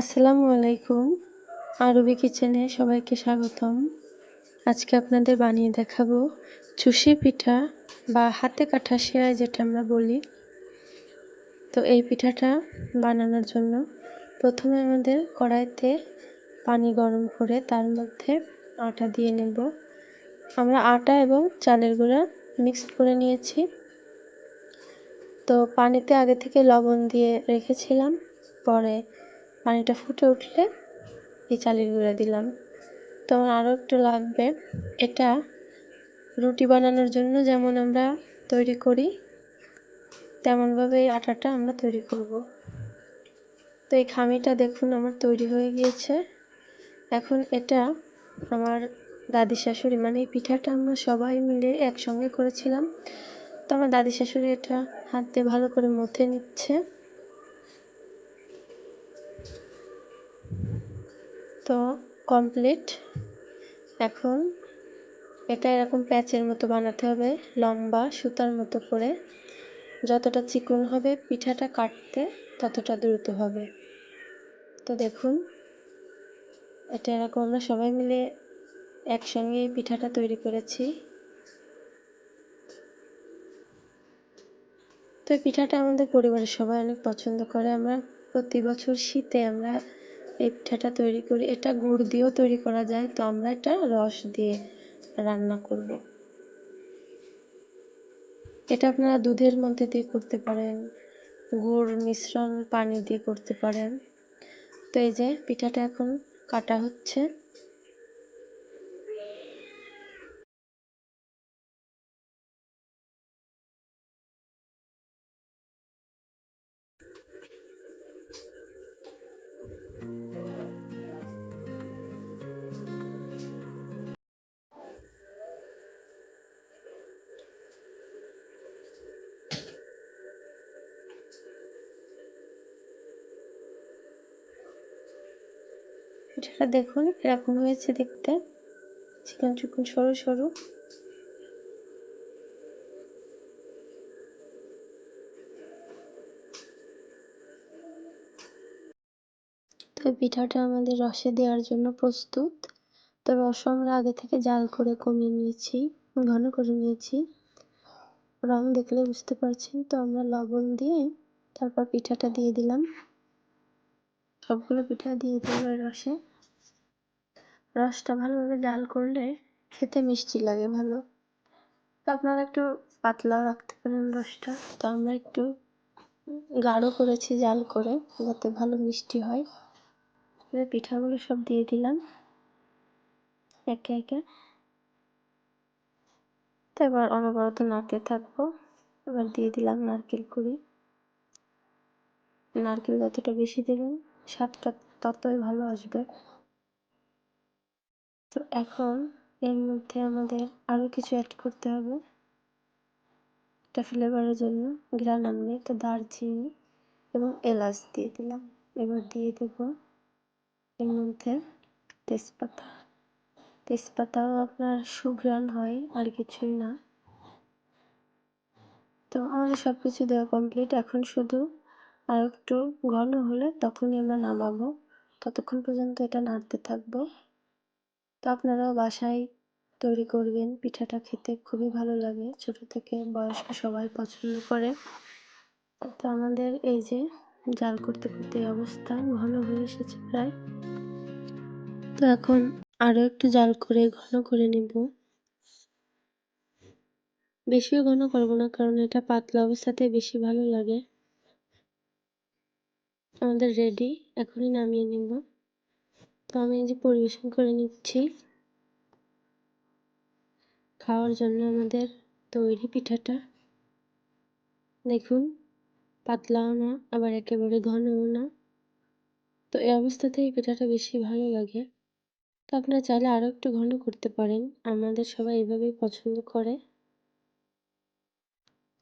আসসালামু আলাইকুম। আরবি কিচেনে সবাইকে স্বাগতম। আজকে আপনাদের বানিয়ে দেখাবো চুষি পিঠা বা হাতে কাঠা সেরাই যেটা আমরা বলি। তো এই পিঠাটা বানানোর জন্য প্রথমে আমাদের কড়াইতে পানি গরম করে তার মধ্যে আটা দিয়ে নেব। আমরা আটা এবং চালের গুঁড়া মিক্সড করে নিয়েছি। তো পানিতে আগে থেকে লবণ দিয়ে রেখেছিলাম। পরে পানিটা ফুটে উঠলে এই চালের গুঁড়া দিলাম। তো আরও একটু লাগবে। এটা রুটি বানানোর জন্য যেমন আমরা তৈরি করি তেমনভাবে এই আটাটা আমরা তৈরি করব। তো এই খামিটা দেখুন আমার তৈরি হয়ে গিয়েছে। এখন এটা আমার দাদি শাশুড়ি মানে এই পিঠাটা আমরা সবাই মিলে একসঙ্গে করেছিলাম। তো আমার দাদি শাশুড়ি এটা হাত দিয়ে ভালো করে মথে নিচ্ছে। তো কমপ্লিট এখন এটা এরকম প্যাচের মতো বানাতে হবে, লম্বা সুতার মতো করে। যতটা চিকন হবে, পিঠাটা কাটতে ততটা দ্রুত হবে। তো দেখুন, এটা এরকম আমরা সবাই মিলে একসঙ্গে পিঠাটা তৈরি করেছি। তো পিঠাটা আমাদের পরিবারের সবাই অনেক পছন্দ করে। আমরা প্রতি বছর শীতে আমরা এই পিঠাটা তৈরি করি। এটা গুড় দিয়েও তৈরি করা যায়। তো আমরা এটা রস দিয়ে রান্না করব। এটা আপনারা দুধের মধ্যে দিয়ে করতে পারেন। গুড় মিশ্রণ পানি দিয়ে করতে পারেন। তো এই যে পিঠাটা এখন কাটা হচ্ছে। পিঠাটা দেখুন, এরকম হয়েছে দেখতে। চিকন চিকন সরু সরু। তো পিঠাটা আমাদের রসে দেওয়ার জন্য প্রস্তুত। তো রস আমরা আগে থেকে জাল করে কমিয়ে নিয়েছি, ঘন করে নিয়েছি। রং দেখলে বুঝতে পারছেন, তো আমরা লবণ দিয়ে তারপর পিঠাটা দিয়ে দিলাম। সবগুলো পিঠা দিয়ে দিলাম রসে। রসটা ভালোভাবে জাল করলে খেতে মিষ্টি লাগে ভালো। আপনারা একটু পাতলাও রাখতে পারেন রসটা। তো আমরা একটু গাঢ় করেছি জাল করে, যাতে ভালো মিষ্টি হয়। পিঠাগুলো সব দিয়ে দিলাম একে একে। তো এবার অনবরত নাড়তে থাকব। এবার দিয়ে দিলাম নারকেল কুড়ি। নারকেল যতটা বেশি দেবেন, স্বাদটা ততই ভালো আসবে। তো এখন এর মধ্যে আমাদের আরও কিছু অ্যাড করতে হবে। একটা ফ্লেভারের জন্য ঘ্রাণ আনবে, তো দারচিনি এবং এলাচ দিয়ে দিলাম। এবার দিয়ে দেব এর মধ্যে তেজপাতা। তেজপাতাও আপনার সুঘ্রাণ হয়, আর কিছুই না। তো আমাদের সব কিছু দেওয়া কমপ্লিট এখন শুধু আর একটু ঘন হলে তখনই আমরা নামাবো। ততক্ষণ পর্যন্ত এটা নাড়তে থাকব। তো আপনারাও বাসায় তৈরি করবেন। পিঠাটা খেতে খুবই ভালো লাগে। ছোট থেকে বয়স্ক সবাই পছন্দ করে। তো আমাদের এই যে জাল করতে করতে অবস্থা ঘন হয়ে এসেছে প্রায়। তো এখন আরও একটু জাল করে ঘন করে নেব। বেশিও ঘন করব না, কারণ এটা পাতলা অবস্থাতে বেশি ভালো লাগে। আমাদের রেডি এখনই নামিয়ে নেব। তো আমি এই যে পরিবেশন করে নিচ্ছি। খাওয়ার জন্য আমাদের তৈরি পিঠাটা। দেখুন, পাতলাও না, আবার একেবারে ঘনও না। তো এই অবস্থাতে এই পিঠাটা বেশি ভালো লাগে। তো আপনারা চাইলে আরও একটু ঘন করতে পারেন। আমাদের সবাই এভাবেই পছন্দ করে।